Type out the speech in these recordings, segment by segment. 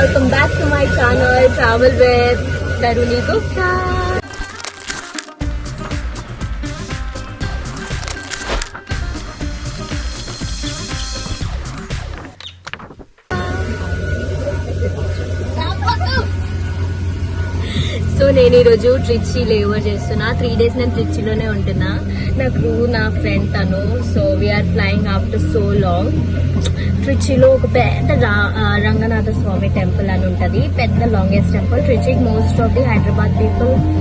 Welcome back to my channel travel with Taruni Gupta so నేను ఈరోజు ట్రిచ్చి లేవర్ చేస్తున్నా. Three days నేను ట్రిచ్చిలోనే ఉంటున్నా. నాకు నా ఫ్రెండ్ తను. So we're flying after so long ట్రిచ్చిలో ఒక పెద్ద రా- రంగనాథ స్వామి టెంపుల్ అని ఉంటుంది. పెద్ద longest temple. ట్రిచికి most of the Hyderabad people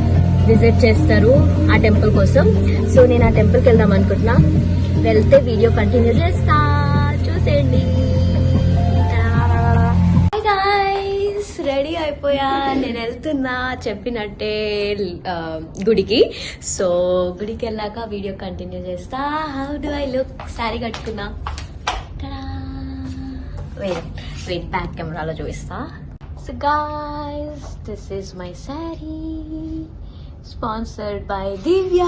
visit చేస్తారు ఆ టెంపుల్ కోసం. సో నేను ఆ టెంపుల్కి వెళ్దాం అనుకుంటున్నా. వెళ్తే వీడియో కంటిన్యూ చేస్తా. చూసేయండి. రెడీ అయిపోయా? నేను వెళ్తున్నా చెప్పినట్టే గుడికి. సో గుడికి వెళ్ళాక వీడియో కంటిన్యూ చేస్తా. How do I look sari కట్టుకున్నా. వెయిట్ వెయిట్ బ్యాక్ కెమెరాలో చూపిస్తా so guys this is my sari sponsored by Divya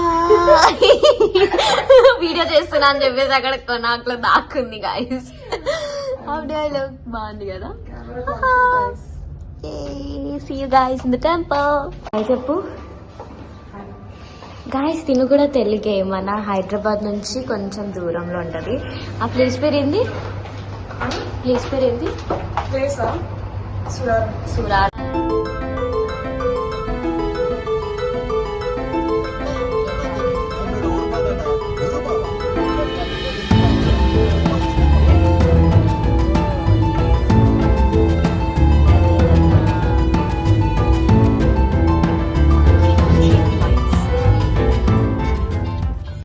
video చేస్తున్నా అని చెప్పేసి అక్కడ కొనాకులో దాక్కుంది గాయస్ లుక్ బాగుంది కదా? See you guys in the temple చెప్పు గాయస్ తిను కూడా తెలుగే. మన హైదరాబాద్ నుంచి కొంచెం దూరంలో ఉంటది. ఆ ప్లేస్ పేరు ఏంది ప్లేస్ పేరు ఏంది ప్లేసా సురార్. సురార్.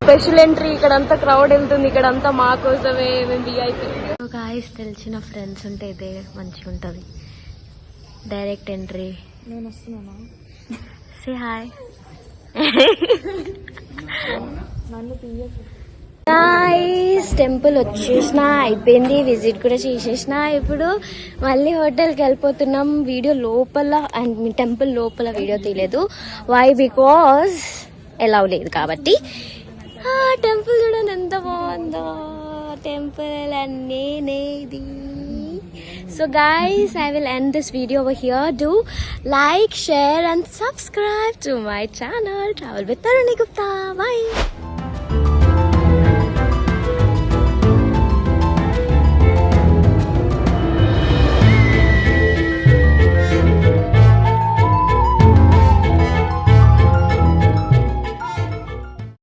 స్పెషల్ ఎంట్రీ ఇక్కడ అంతా క్రౌడ్ వెళ్తుంది ఇక్కడ అంతా మా కోసమే మేము విఐపి గాయస్ తెలిసిన ఫ్రెండ్స్ ఉంటే ఇదే మంచిగా ఉంటది. డైరెక్ట్ ఎంట్రీ నేను వస్తున్నానా? సే హాయ్ నైస్ టెంపుల్ వచ్చేసిన అయిపోయింది. విజిట్ కూడా చేసేసిన. ఇప్పుడు మళ్ళీ హోటల్కి వెళ్ళిపోతున్నాం. వీడియో లోపల అండ్ టెంపుల్ లోపల వీడియో తీయలేదు. వై బికాస్ ఎలా లేదు కాబట్టి. టెంపుల్ చూడండి ఎంత బాగుందో టెంపుల్ అండ్ నేనేది so guys i will end this video over here do like share and subscribe to my channel travel with taruni gupta bye